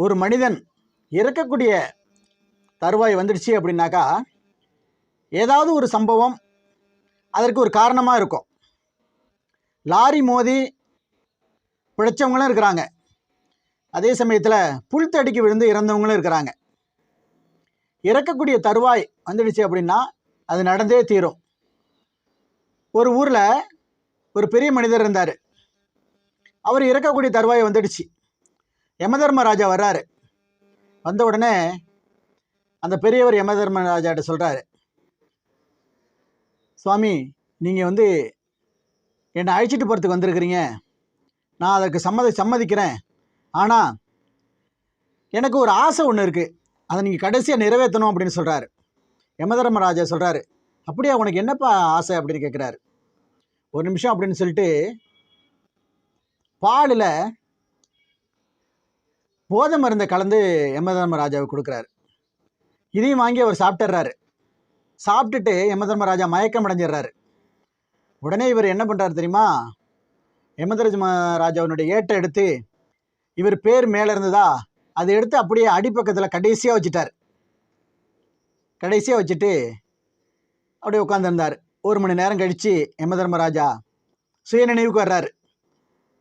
ஒரு மனிதன் இறக்கக்கூடிய தருவாய் வந்துடுச்சு அப்படின்னாக்கா ஏதாவது ஒரு சம்பவம் அதற்கு ஒரு காரணமாக இருக்கும். லாரி மோதி பிழைச்சவங்களும் இருக்கிறாங்க. அதே சமயத்தில் புல் தடிக்கு விழுந்து இறந்தவங்களும் இருக்கிறாங்க. இறக்கக்கூடிய தருவாய் வந்துடுச்சு அப்படின்னா அது நடந்தே தீரும். ஒரு ஊரில் ஒரு பெரிய மனிதர் இருந்தார். அவர் இறக்கக்கூடிய தருவாய் வந்துடுச்சு. யமதர்மராஜா வர்றாரு. வந்த உடனே அந்த பெரியவர் யமதர்மராஜாட்ட சொல்கிறாரு சுவாமி நீங்கள் வந்து என்னை அழைச்சிட்டு போகிறதுக்கு வந்திருக்கிறீங்க. நான் அதற்கு சம்மதி சம்மதிக்கிறேன். ஆனால் எனக்கு ஒரு ஆசை ஒன்று இருக்குது அதை நீங்கள் கடைசியாக நிறைவேற்றணும் அப்படின்னு சொல்கிறாரு யமதர்மராஜா சொல்கிறாரு அப்படியா உனக்கு என்னப்பா ஆசை? அப்படின்னு கேட்குறாரு ஒரு நிமிஷம் அப்படின்னு சொல்லிட்டு பாலில் போதை மருந்தை கலந்து யமதர்மராஜாவுக்கு கொடுக்குறாரு. இதையும் வாங்கி அவர் சாப்பிட்டுறாரு. சாப்பிட்டுட்டு யமதர்மராஜா மயக்கம் அடைஞ்சிடுறாரு உடனே இவர் என்ன பண்ணுறாரு தெரியுமா? யமதர்ம ராஜாவினுடைய ஏட்டை எடுத்து இவர் பேர் மேலே இருந்ததா அதை எடுத்து அப்படியே அடிப்பக்கத்தில் கடைசியாக வச்சுட்டார். கடைசியாக வச்சுட்டு அப்படியே உட்காந்துருந்தார் ஒரு மணி நேரம் கழித்து யமதர்மராஜா சுய நினைவுக்கு வர்றாரு.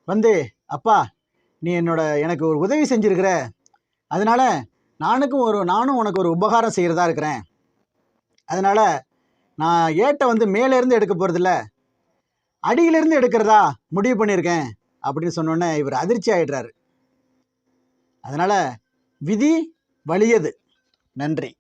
வந்து அப்பா நீ என்னோட எனக்கு ஒரு உதவி செஞ்சுருக்கிற. அதனால் நானுக்கும் ஒரு நானும் உனக்கு ஒரு உபகாரம் செய்கிறதா இருக்கிறேன். அதனால் நான் ஏட்டை வந்து மேலேருந்து எடுக்க போகிறதில்ல அடியிலிருந்து எடுக்கிறதா முடிவு பண்ணியிருக்கேன் அப்படின்னு சொன்னோன்னே இவர் அதிர்ச்சி ஆயிடுறாரு. அதனால் விதி வலியது. நன்றி.